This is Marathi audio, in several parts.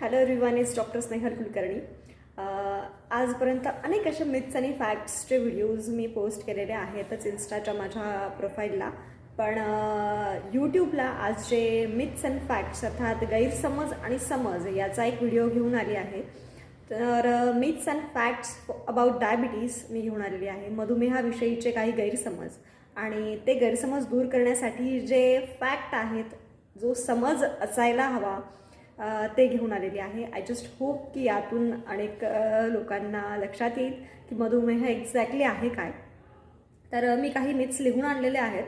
हॅलो रिवान इज डॉक्टर स्नेहल कुलकर्णी आजपर्यंत अनेक असे मिथ्स आणि फॅक्ट्सचे व्हिडिओज मी पोस्ट केलेले आहेतच इन्स्टाच्या माझ्या प्रोफाईलला पण यूट्यूबला आज जे मिथ्स अँड फॅक्ट्स अर्थात गैरसमज आणि समज याचा एक व्हिडिओ घेऊन आली आहे. तर myths and facts about diabetes मी घेऊन आलेली आहे. मधुमेहाविषयीचे काही गैरसमज आणि ते गैरसमज दूर करण्यासाठी जे फॅक्ट आहेत जो समज असायला हवा ते घेऊन आलेली आहे. आय जस्ट होप की यातून अनेक लोकांना लक्षात येईल की मधुमेह एक्झॅक्टली आहे काय. तर मी काही मिथ्स लिहून आणलेले आहेत.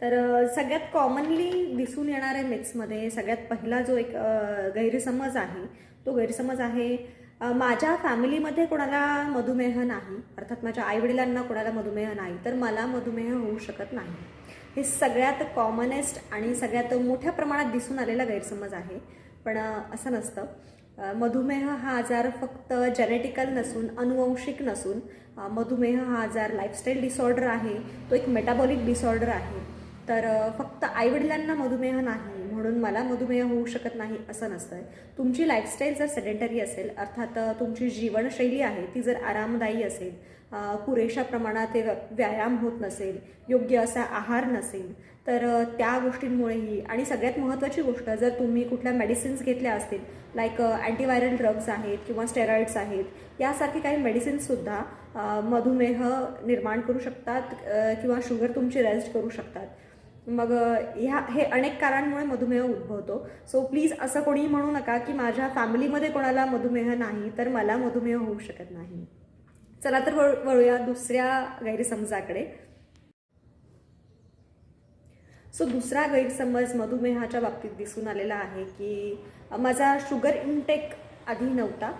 तर सगळ्यात कॉमनली दिसून येणाऱ्या मिथ्समध्ये सगळ्यात पहिला जो एक गैरसमज आहे तो गैरसमज आहे माझ्या फॅमिलीमध्ये कोणाला मधुमेह नाही अर्थात माझ्या आईवडिलांना कोणाला मधुमेह नाही तर मला मधुमेह होऊ शकत नाही. हे सगळ्यात कॉमनेस्ट आणि सगळ्यात मोठ्या प्रमाणात दिसून आलेला गैरसमज आहे. पण असं नसतं. मधुमेह हा आजार फक्त जेनेटिकल नसून अनुवंशिक नसून मधुमेह हा आजार लाईफस्टाईल डिसऑर्डर आहे तो एक मेटाबॉलिक डिसऑर्डर आहे. तर फक्त आईवडिलांना मधुमेह नाही म्हणून मला मधुमेह होऊ शकत नाही असं नसतं तुमची लाईफस्टाईल जर सेडेंटरी असेल अर्थात तुमची जीवनशैली आहे ती जर आरामदायी असेल पुरेशा प्रमाणात ते व्यायाम होत नसेल योग्य असा आहार नसेल तर त्या गोष्टींमुळेही आणि सगळ्यात महत्त्वाची गोष्ट जर तुम्ही कुठल्या मेडिसिन्स घेतल्या असतील लाईक अँटीव्हायरल ड्रग्ज आहेत किंवा स्टेरॉइड्स आहेत यासारखे काही मेडिसिन्ससुद्धा मधुमेह निर्माण करू शकतात किंवा शुगर तुमची रेस्ट करू शकतात. मग ह्या हे अनेक कारणांमुळे मधुमेह उद्भवतो. सो प्लीज असं कोणी म्हणू नका की माझ्या फॅमिलीमध्ये कोणाला मधुमेह नाही तर मला मधुमेह होऊ शकत नाही. चला तर वळूया दुसऱ्या गैरसमजाकडे. सो दुसरा गैरसमज मधुमेहाच्या बाबतीत दिसून आलेला आहे की माझा शुगर इनटेक आधी नव्हता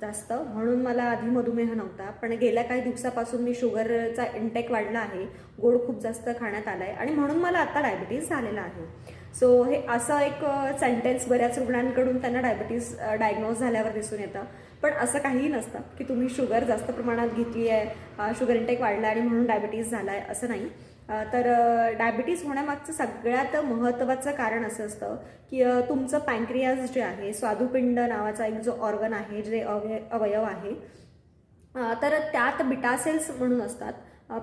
जास्त म्हणून मला आधी मधुमेह नव्हता. पण गेल्या काही दिवसापासून मी शुगरचा इनटेक वाढला आहे गोड खूप जास्त खाण्यात आला आहे आणि म्हणून मला आता डायबिटीज झालेला आहे. सो हे असं एक सेंटेन्स बऱ्याच रुग्णांकडून त्यांना डायबिटीज डायग्नोज झाल्यावर दिसून येतं. पण असं काहीही नसतं की तुम्ही शुगर जास्त प्रमाणात घेतली आहे शुगर इंटेक वाढला आणि म्हणून डायबिटीज झाला आहे असं नाही. तर डायबिटीज होण्यामागचं सगळ्यात महत्त्वाचं कारण असं असतं की तुमचं पँक्रियाज जे आहे स्वादुपिंड नावाचा एक जो ऑर्गन आहे जे अवय अवयव आहे तर त्यात बिटासेल्स म्हणून असतात.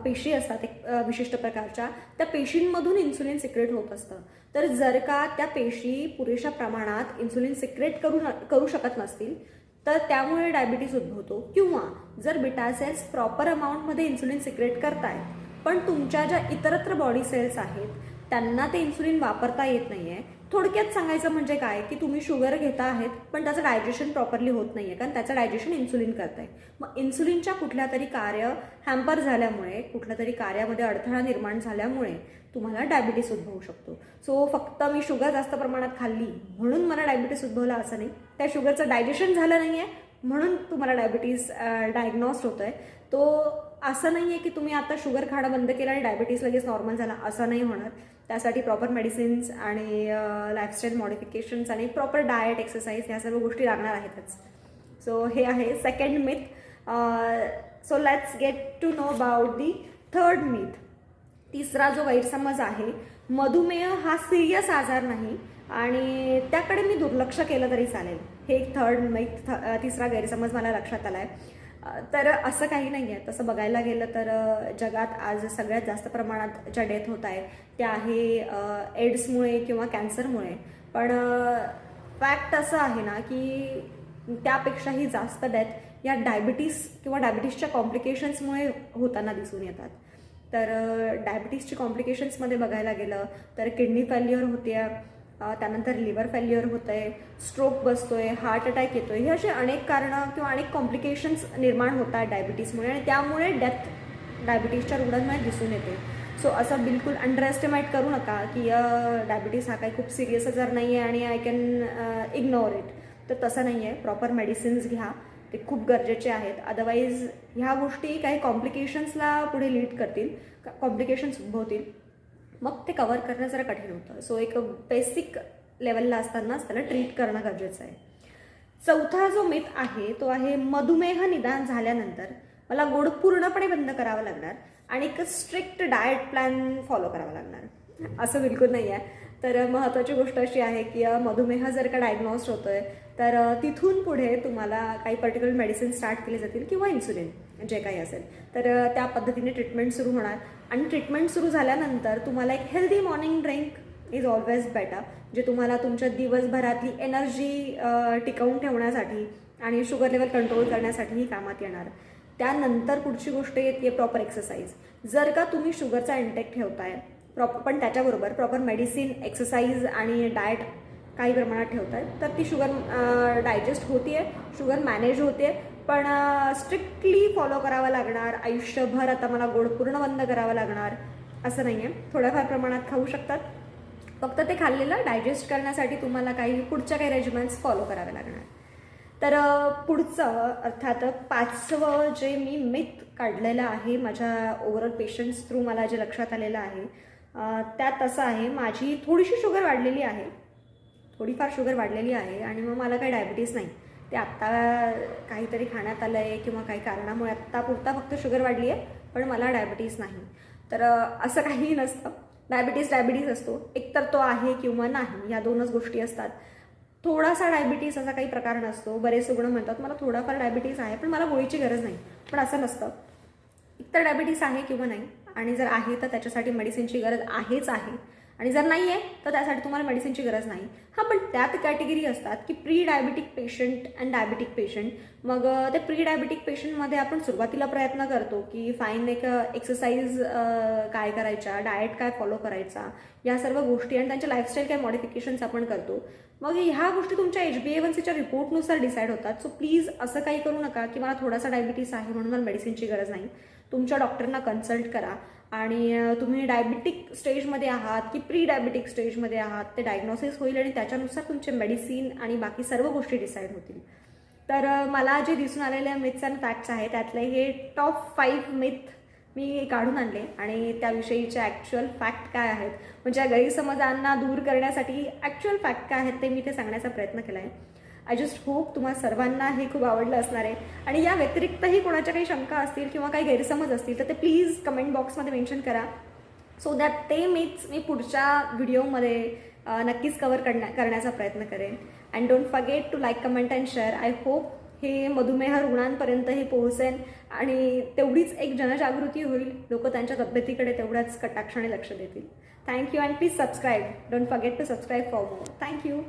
पेशी असतात एक विशिष्ट प्रकारच्या त्या पेशींमधून इन्सुलिन सिक्रेट होत असतं. तर जर का त्या पेशी पुरेशा प्रमाणात इन्सुलिन सिक्रेट करू न करू शकत नसतील तर त्यामुळे डायबिटीज उद्भवतो. किंवा जर बिटा सेल्स प्रॉपर अमाऊंटमध्ये इन्सुलिन सिक्रेट करतायत पण तुमच्या ज्या इतरत्र बॉडी सेल्स आहेत त्यांना ते इन्सुलिन वापरता येत नाही आहे थोडक्यात सांगायचं म्हणजे काय की तुम्ही शुगर घेता आहेत पण त्याचं डायजेशन प्रॉपरली होत नाही आहे कारण त्याचं डायजेशन इन्सुलिन करत आहे मग इन्सुलिनच्या कुठल्या तरी कार्य हॅम्पर झाल्यामुळे कुठल्या तरी कार्यामध्ये अडथळा निर्माण झाल्यामुळे तुम्हाला डायबिटीस उद्भवू शकतो. सो फक्त मी शुगर जास्त प्रमाणात खाल्ली म्हणून मला डायबिटीस उद्भवला असं नाही. त्या शुगरचं डायजेशन झालं नाही आहे म्हणून तुम्हाला डायबिटीस डायग्नॉस्ड आहे तो असं नाही आहे की तुम्ही आता शुगर खाणं बंद केलं आणि डायबिटीस लगेच नॉर्मल झाला. असं नाही होणार. त्यासाठी प्रॉपर मेडिसिन्स आणि लाईफस्टाईल मॉडिफिकेशन्स आणि प्रॉपर डाएट एक्सरसाइज ह्या सर्व गोष्टी लागणार आहेतच. सो हे आहे second myth so let's get to know about the third myth तिसरा जो गैरसमज आहे मधुमेह हा सिरियस आजार नाही आणि त्याकडे मी दुर्लक्ष केलं तरी चालेल. हे एक थर्ड मिथ तिसरा गैरसमज मला लक्षात आला आहे तर असं काही नाही आहे. तसं बघायला गेलं तर जगात आज सगळ्यात जास्त प्रमाणात ज्या डेथ होत आहेत त्या आहे एड्समुळे किंवा कॅन्सरमुळे. पण फॅक्ट असं आहे ना की त्यापेक्षाही जास्त डेथ या डायबिटीस किंवा डायबिटीसच्या कॉम्प्लिकेशन्समुळे होताना दिसून येतात. तर डायबिटीसची कॉम्प्लिकेशन्समध्ये बघायला गेलं तर किडनी फेल्युअर होते. त्यानंतर लिव्हर फेल्युअर होतं आहे स्ट्रोक बसतो आहे हार्ट अटॅक येतो आहे हे असे अनेक कारणं किंवा अनेक कॉम्प्लिकेशन्स निर्माण होत आहेत डायबिटीसमुळे आणि त्यामुळे डेथ डायबिटीसच्या रुग्णांमध्ये दिसून येते. सो असं बिलकुल अंडरएस्टिमेट करू नका की डायबिटीस हा काही खूप सिरियस आजार नाही आहे आणि आय कॅन इग्नोर इट तर तसं नाही आहे प्रॉपर मेडिसिन्स घ्या. ते खूप गरजेचे आहेत. अदरवाईज ह्या गोष्टी काही कॉम्प्लिकेशन्सला पुढे लीड करतील कॉम्प्लिकेशन्स उद्भवतील. मग ते कवर करणं जरा कठीण होतं. सो एक बेसिक लेवलला असतानाच त्याला ट्रीट करणं गरजेचं आहे. चौथा जो मिथ आहे तो आहे मधुमेह निदान झाल्यानंतर मला गोड पूर्णपणे बंद करावं लागणार आणि एक स्ट्रिक्ट डाएट प्लॅन फॉलो करावा लागणार. असं बिलकुल नाही आहे. तर महत्त्वाची गोष्ट अशी आहे की मधुमेह जर का डायग्नोस्ड होतोय तर तिथून पुढे तुम्हाला काही पर्टिक्युलर मेडिसिन स्टार्ट केले जातील किंवा इन्सुलिन जे काही असेल. तर त्या पद्धतीने ट्रीटमेंट सुरू होणार. आणि ट्रीटमेंट सुरू झाल्यानंतर तुम्हाला एक healthy morning drink is always better जे तुम्हाला तुमच्या दिवसभरातली एनर्जी टिकवून ठेवण्यासाठी आणि शुगर लेवल कंट्रोल करण्यासाठीही कामात येणार. त्यानंतर पुढची गोष्ट येते प्रॉपर एक्सरसाइज जर का तुम्ही शुगरचा इंटेक ठेवताय प्रॉपर पण त्याच्याबरोबर प्रॉपर मेडिसिन एक्सरसाइज आणि डाएट काही प्रमाणात ठेवताय तर ती शुगर डायजेस्ट होतीये शुगर मॅनेज होते पण स्ट्रिक्टली फॉलो करावं लागणार. आयुष्यभर आता मला गोड पूर्ण बंद करावं लागणार. असं नाही आहे थोड्याफार प्रमाणात खाऊ शकतात. फक्त ते खाल्लेलं डायजेस्ट करण्यासाठी तुम्हाला काही पुढच्या काही रेजिमेंट्स फॉलो करावे लागणार. तर पुढचं अर्थात पाचवं जे मी मिथ काढलेलं आहे माझ्या ओव्हरऑल पेशंट्स थ्रू मला जे लक्षात आलेलं आहे त्यात असं आहे माझी थोडीशी शुगर वाढलेली आहे. थोडीफार शुगर वाढलेली आहे आणि मग मला काही डायबिटीस नाही. ते आत्ता काहीतरी खाण्यात आलं आहे किंवा काही कारणामुळे आत्ता पुरता फक्त शुगर वाढली आहे पण मला डायबिटीस नाही. तर असं काहीही नसतं. डायबिटीस डायबिटीस असतो. एकतर तो आहे किंवा नाही या दोनच गोष्टी असतात. थोडासा डायबिटीस असा काही प्रकार नसतो. बरेच रुग्ण म्हणतात मला थोडाफार डायबिटीस आहे पण मला गोळीची गरज नाही. पण असं नसतं. एकतर डायबिटीस आहे किंवा नाही आणि जर आहे तर त्याच्यासाठी मेडिसिनची गरज आहेच आहे. आणि जर नाही आहे तर त्यासाठी तुम्हाला मेडिसिनची गरज नाही. हां पण त्यात कॅटेगरी असतात की pre diabetic patient and diabetic patient मग ते प्री डायबिटिक पेशंटमध्ये आपण सुरुवातीला प्रयत्न करतो की फाईन एक एक्सरसाइज काय करायच्या डाएट काय फॉलो करायचा या सर्व गोष्टी आणि त्यांच्या लाईफस्टाईल काय मॉडिफिकेशन्स आपण करतो. मग ह्या गोष्टी तुमच्या एच बी ए वन सीच्या रिपोर्टनुसार डिसाईड होतात. सो प्लीज असं काही करू नका की मला थोडासा डायबिटीस आहे म्हणून मला मेडिसिनची गरज नाही. तुमच्या डॉक्टरना कन्सल्ट करा. आणि तुम्ही डायबिटिक स्टेजमध्ये आहात की प्री डायबिटिक स्टेजमध्ये आहात ते डायग्नोसिस होईल आणि त्याच्यानुसार तुमचे मेडिसिन आणि बाकी सर्व गोष्टी डिसाईड होतील. तर मला जे दिसून आलेले मिथ्स अँड फॅक्ट्स आहेत त्यातले हे टॉप फाईव्ह मिथ मी काढून आणले आणि त्याविषयीचे ॲक्च्युअल फॅक्ट काय आहेत म्हणजे गैरसमजांना दूर करण्यासाठी ॲक्च्युअल फॅक्ट काय आहेत ते मी ते सांगण्याचा प्रयत्न केला आहे आय जस्ट होप तुम्हा सर्वांना हे खूप आवडलं असणार आहे. आणि या व्यतिरिक्तही कोणाच्या काही शंका असतील किंवा काही गैरसमज असतील तर ते प्लीज कमेंट बॉक्समध्ये मेन्शन करा. सो दॅट ते मीच मी पुढच्या व्हिडिओमध्ये नक्कीच कवर करण्या करण्याचा प्रयत्न करेन. And don't forget to like comment and share I hope हे मधुमेह रुग्णांपर्यंत हे पोहोचेल आणि तेवढीच एक जनजागृती होईल. लोक त्यांच्या तब्येतीकडे तेवढ्याच कटाक्षाने लक्ष देतील. Thank you and please subscribe don't forget to subscribe for more thank you